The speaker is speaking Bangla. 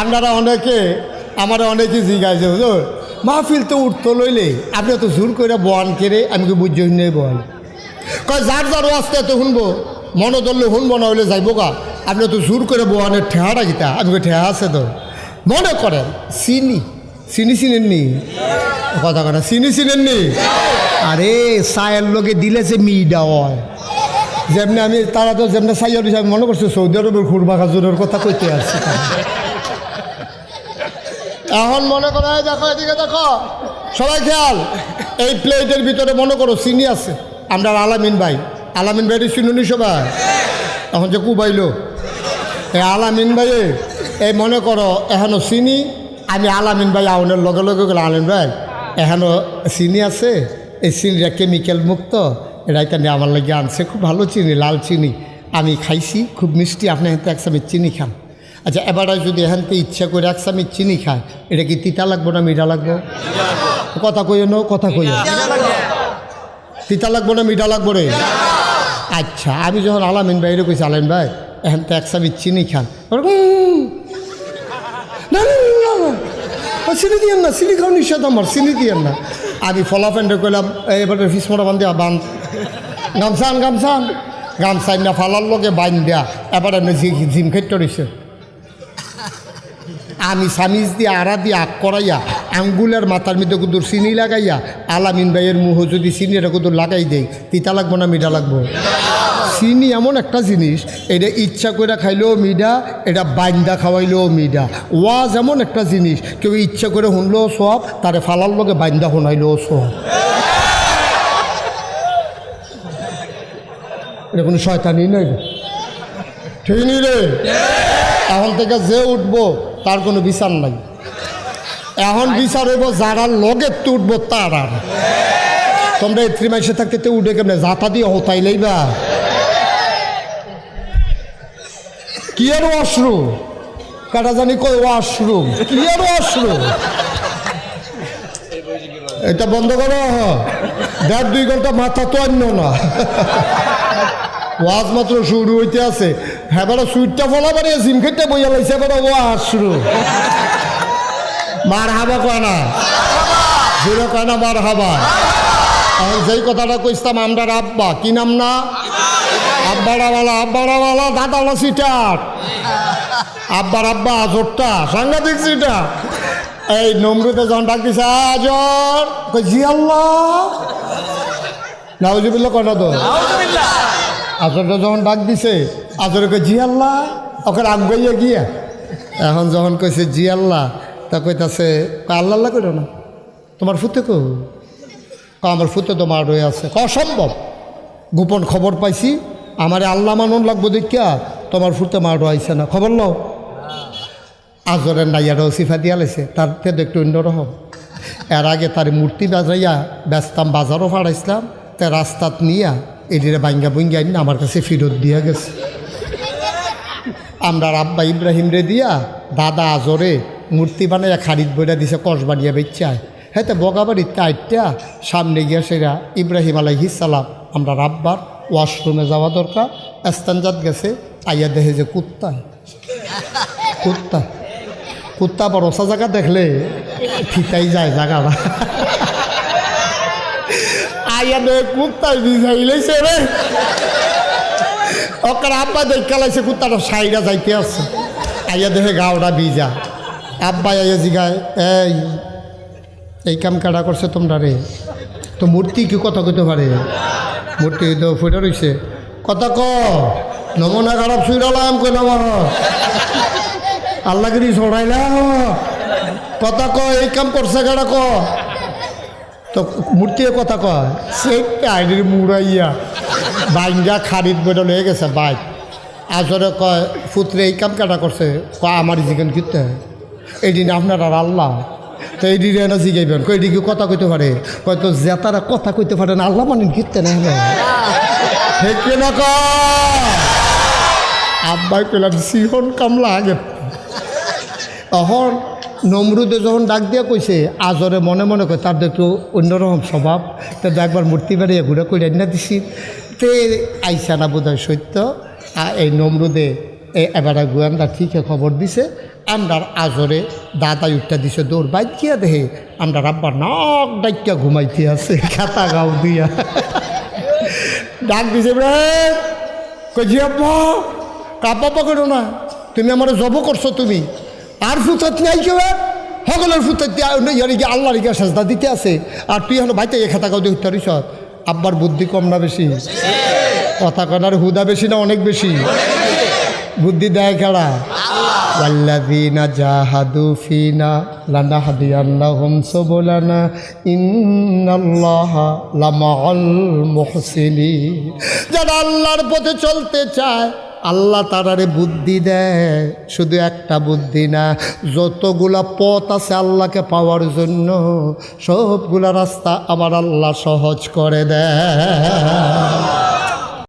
আপনারা অনেকে আমার অনেকে জিজ্ঞাসা হুজুর মাহফিল তো উঠতো লইলে, আপনি তো জোর করে বয়ান কেড়ে আমি কি বুঝছি নেই কয়, যার যার আসতে তো শুনব, মনে ধরলে শুনব, না হলে যাইব গা। আপনি তো জোর করে বয়ানের ঠেহাটা গীতা আমি ঠেহা আছে তো? মনে করেন, চিনি চিনি চিনেন নি কথা কথা চিনি চিনেননি? আরে, চায়ের লোকে দিলে যে মিডা হয়। যেমনি আমি তারা তো যেমনি সাইয়ার হিসাবে মনে করছে সৌদি আরবের খুরমা খাজুরের কথা কইতে আসছে। এখন মনে করো দেখো, এদিকে দেখো। সবাই খেয়াল, এই প্লেটের ভিতরে মনে করো চিনি আছে। আমরা আলামিন ভাই আলামিন ভাই চিনুনি সবাই। এখন যে কুবাইলো, এই আলামিন ভাই এই মনে করো, এখনও চিনি, আমি আলামিন ভাই আউনের লগে লগে গেলে আলামিন ভাই, এখনও চিনি আছে? এই চিনিটা কেমিক্যাল মুক্ত এটা এখানে আমার লাগে আনছে। খুব ভালো চিনি, লাল চিনি। আমি খাইছি, খুব মিষ্টি, আপনি এখান এক চিনি খান। আচ্ছা এবারে যদি এখান থেকে ইচ্ছা করে এক চামচ চিনি খায় এটা কি তিতা লাগবো না মিঠা লাগবো? কথা কইও না কথা কইও। তিতা লাগবো। না মিঠা লাগবো রে? আচ্ছা আমি যখন আলামিন ভাই এটা কইছি আলামিন ভাই এখান থেকে এক চামচ চিনি খান। ওরা কয়, "উম, না না না, না, না, ও, চিনি দিয়েন না চিনি খাওয়া নিষেধ আমার চিনি দিয়েন না। আমি ফলাফেন্ডে কইলাম "এই, এবারে ফিসমোটা বান্ধি বান। গামছান গামছান। গামছান না ফালার লগে বাইন দেয়া এবারে জিম খেতে রয়েছে আমি সামিজ দিয়ে আড়া দিয়ে আগ করাইয়া আঙ্গুলের মাথার মধ্যে কুদুর চিনি লাগাইয়া আলামিন ভাইয়ের মুহ যদি চিনি এটা কুদুর লাগাই দেই তিতা লাগবো না মিঠা লাগবো? চিনি এমন একটা জিনিস এটা ইচ্ছা করে খাইলেও মিঠা এটা বাইন্দা খাওয়াইলেও মিঠা। ওয়াজ এমন একটা জিনিস কেউ ইচ্ছা করে শুনলেও সব তারে ফালার লগে বাইন্দা শুনাইলেও সব। এটা কোনো শয়তানি নাই? রে। ঠিক নি রে? এখন থেকে যে উঠবো তার কোনো বিচার নাই। এখন বিচার হইব যারা লগে উঠবো তার। আর তোমরা এই ত্রিমাসে থাকতে তো উঠে কেমনে? যাতা দিয়ে হতাই লইবা। কি আর ওয়াশরুম কাটা জানি কই ওয়াশরুম কি আর ওয়াশরুম এটা বন্ধ করো দেড় দুই ঘণ্টা মাথা তো অন্য না। ওয়াজ মাত্র শুরু হইতে আছে। হ্যাঁ সুইটটা ফলা বাড়িয়ে জিম খেতে বইয়া লাইছে বেড়া ওয়াজ শুরু। মার হাবা কয় না? জোরে কয় না মার হাবা যেই কথাটা কইতাম আমরা আব্বা কি নাম না? আব্বারাওয়ালা আব্বারাওয়ালা দাদাওয়ালা সিটার। আব্বার আব্বা জোরটা সাংঘাতিক সিটা এই নমরুতে যখন ডাক দিছে আজর। কই জি আল্লাহ। নাউজুবিল্লা না তো? আসরটা যখন ডাক দিছে। আসরে কই জি আল্লাহ। ওকে আগাইয়া গিয়া। এখন যখন কইছে, জি আল্লাহ, তা কইতাছে আল্লাহ আল্লাহ কইল না। তোমার ফুতে কো আমার ফুতে তো মার হয়ে আছে। অসম্ভব। গোপন খবর পাইছি। আমারে আল্লাহ মানন লাগবো দেখিয়া তোমার ফুতে মার আইছে না। খবর লও। আজরের নাইয়াটাও সিফা দিয়া লাইছে তার থেকে একটু অন্যরকম এর আগে তার মূর্তি বাজাইয়া ব্যস্তাম বাজারও ফাড়াইছিলাম। তে রাস্তাত নিয়া এদিকে বাঙ্গা বুঙ্গা আমার কাছে ফিরত দিয়া গেছে। আমরা আব্বা ইব্রাহিম রে দিয়া দাদা আজরে মূর্তি বানাইয়া খারিদ বইটা দিছে কষ বানিয়া বেচায় হ্যাঁ বগাবাড়ির টাইটটা সামনে গিয়া সেরা ইব্রাহিম আলাইহিসালাম আমরা রাব্বার ওয়াশরুমে যাওয়া দরকার, এস্তানজাত গেছে, আইয়া দেখে যে কুত্তা। কুত্তা। কুত্তা ওসা জায়গা দেখলে ফিতাই যায় জায়গাটা আইয়া দেখে কুত্তায় ভিজাইলেছে রে। ওকার আব্বা দেখা লাইছে কুত্তাটা সাইডা যাইতে আছে। আইয়া দেখে গাওটা ভিজা। আব্বা আইয়া জিগায়, এই এই কাম কাটা করছে তোমরা রে? তো মূর্তি কি কথা কইতে পারে? মূর্তি তো ফুটে রইছে। কথা ক, নমুনা খারাপ শুইরালাম কই নমন আল্লাহগিরি ছড়াইলাম কথা ক, এই কাম করছে কাটা ক? তো মূর্তি কথা কয়, সেই আইডির মুড়াইয়া বাইঙ্গা খারিদ বেরো লয়ে গেছে বাইক। আসরে কয়, পুত্রে এই কাম কাটা করছে? কয়, আমার জিজ্ঞেন কিনতে এই দিন আপনার আর আল্লাহ। তো এই দিন এনে জিগাইবেন। কই দিকে কথা কইতে পারে? হয়তো জেতারা কথা কইতে পারে না, আল্লাহ মানে কিনতে না ঠিক না ক আব্বাই কইলাম, সিহন কামলা আগে। তখন নমরুদে যখন ডাক দিয়া কইছে, আজরে মনে মনে কয়, তার একটু অন্যরকম স্বভাব। তো একবার মূর্তি বেড়িয়ে ঘুরে করে না দিছি। তে আইসা না বোধ হয় সত্য আর এই নমরুদে এবারে গোয়েন্দা ঠিকই খবর দিছে আমরার আজরে দাদা উঠটা দিছে দৌড় বাইকিয়া দেহে আমরা আব্বা নক ডাইকা ঘুমাইতে আছে, খাতা গাও দিয়া। ডাক দিছে, ইব্রাহিম! কজি আব্বা কাব্বা পকেটো না তুমি আমার জব করছ তুমি? আর ফুতাত নাই কেউ? সকলের ফুতাত ইয়ারি কি আল্লাহর গিয়া সাজদা দিতে আছে। আর তুই হলো ভাইতে এ খাতা গাও দিয়ে উত্তরিস আব্বার বুদ্ধি কম না বেশি? কথা কনার হুদা বেশি না অনেক বেশি? বুদ্ধি দেয় মুহসিনিন। যারা আল্লাহর পথে চলতে চায় আল্লাহ তারারে বুদ্ধি দেয়। শুধু একটা বুদ্ধি না, যতগুলা পথ আছে আল্লাহকে পাওয়ার জন্য, সবগুলা রাস্তা আমার আল্লাহ সহজ করে দেয়।